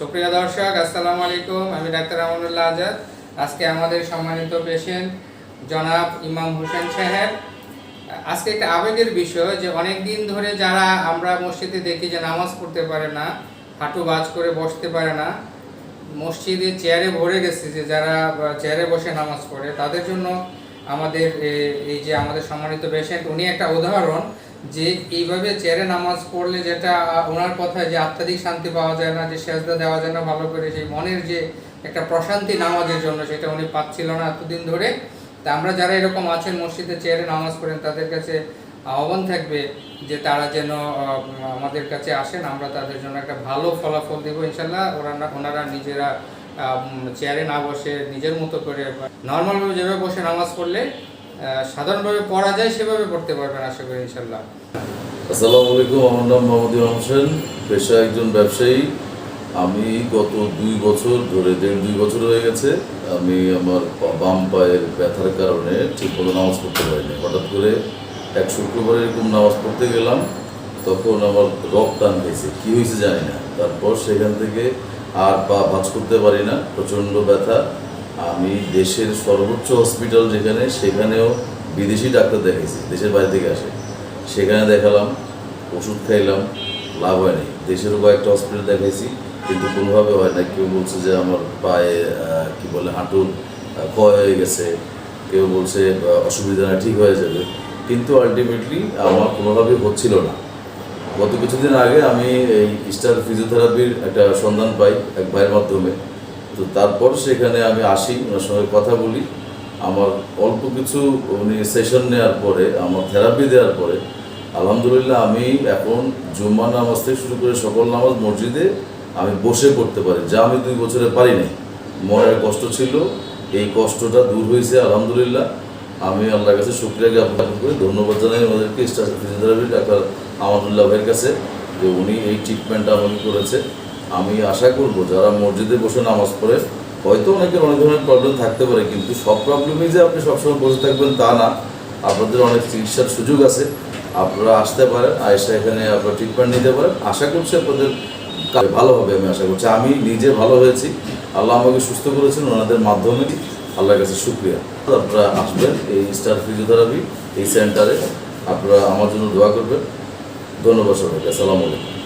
সুপ্রিয় দর্শক, আসসালামু আলাইকুম। আমি ডাক্তার আমানুল্লাহ আজাদ। আজকে আমাদের সম্মানিত পেশেন্ট জনাব ইমাম হোসেন সাহেব। আজকে একটা আবেগের বিষয় যে অনেক দিন ধরে যারা আমরা মসজিদে দেখি যে নামাজ পড়তে পারে না, হাঁটু বাজ করে বসতে পারে না, মসজিদে চেয়ারে ভরে গেছে যে যারা চেয়ারে বসে নামাজ পড়ে, তাদের জন্য আমাদের এই যে আমাদের সম্মানিত পেশেন্ট, উনি একটা উদাহরণ যে এইভাবে চেয়ারে নামাজ পড়লে যেটা, ওনার কথায় যে আত্মাধিক শান্তি পাওয়া যায় না, যে সেজদা দেওয়া যায় না ভালো করে, সেই মনের যে একটা প্রশান্তি নামাজের জন্য সেটা উনি পাচ্ছিল না এতদিন ধরে। তা আমরা যারা এরকম আছেন মসজিদে চেয়ারে নামাজ পড়েন, তাদের কাছে আহ্বান থাকবে যে তারা যেন আমাদের কাছে আসেন, আমরা তাদের জন্য একটা ভালো ফলাফল দেবো, ইনশাল্লাহ। ওনারা ওনারা নিজেরা চেয়ারে না বসে নিজের মতো করে নর্মালভাবে যেভাবে বসে নামাজ পড়লে সাধারণভাবে পড়া যায় সেভাবে পড়তে পারবেন আশা করি ইনশাল্লাহ আসসালামু আলাইকুম, আমার নাম মোহাম্মদ হোসেন পেশা একজন ব্যবসায়ী। আমি গত দুই বছর ধরে, দেড় দুই বছর হয়ে গেছে, আমি আমার বাম পায়ের ব্যথার কারণে ঠিকমতো নামাজ পড়তে পারিনি। হঠাৎ করে এক শুক্রবার এরকম নামাজ পড়তে গেলাম, তখন আমার রক টান হয়েছে কী হয়েছে জানি না। তারপর সেখান থেকে আর পা ভাঁজ করতে পারি না, প্রচণ্ড ব্যথা। আমি দেশের সর্বোচ্চ হসপিটাল যেখানে, সেখানেও বিদেশি ডাক্তার দেখেছি দেশের বাইরে থেকে আসে। সেখানে দেখালাম, ওষুধ খাইলাম, লাভ হয়নি। দেশেরও কয়েকটা হসপিটাল দেখাইছি, কিন্তু কোনোভাবে হয় না কেউ বলছে যে আমার পায়ে কি বলে, হাঁটুর ক্ষয় হয়ে গেছে। কেউ বলছে অসুবিধা ঠিক হয়ে যাবে। কিন্তু আলটিমেটলি আমার কোনোভাবেই হচ্ছিল না। গত কিছুদিন আগে আমি এই স্টার ফিজিওথেরাপির একটা সন্ধান পাই এক ভাইয়ের মাধ্যমে। তো তারপর সেখানে আমি আসি, ওনার সঙ্গে কথা বলি। আমার অল্প কিছু উনি সেশন নেওয়ার পরে, আমার থেরাপি দেওয়ার পরে, আলহামদুলিল্লাহ আমি এখন জুম্মা নামাজ থেকে শুরু করে সকল নামাজ মসজিদে আমি বসে পড়তে পারি, যা আমি দুই বছরে পারিনি। মনের কষ্ট ছিল, এই কষ্টটা দূর হয়েছে, আলহামদুলিল্লাহ। আমি আল্লাহর কাছে শুক্রিয়া জ্ঞাপন করি। ধন্যবাদ জানাই আমাদেরকে স্টার ফিজিওথেরাপি ডাক্তার আমানুল্লাহ ভাইয়ের কাছে যে উনি এই ট্রিটমেন্টটা আমাকে করেছে। আমি আশা করব যারা মসজিদে বসে নামাজ পড়ে, হয়তো অনেকের অনেক ধরনের প্রবলেম থাকতে পারে, কিন্তু সব প্রবলেমই যে আপনি সবসময় বসে থাকবেন তা না। আপনাদের অনেক চিকিৎসার সুযোগ আছে। আপনারা আসতে পারেন আয়সা এখানে আপনারা ট্রিটমেন্ট নিতে পারেন। আশা করছি আপনাদের ভালো হবে, আমি আশা করছি। আমি নিজে ভালো হয়েছি। আল্লাহ আমাকে সুস্থ করেছেন ওনাদের মাধ্যমে। আল্লাহর কাছে শুক্রিয়া। আপনারা আসবেন এই স্টার ফিজিওথেরাপি এই সেন্টারে আপনারা আমার জন্য দোয়া করবেন। ধন্যবাদ সবাইকে। আসসালামু আলাইকুম।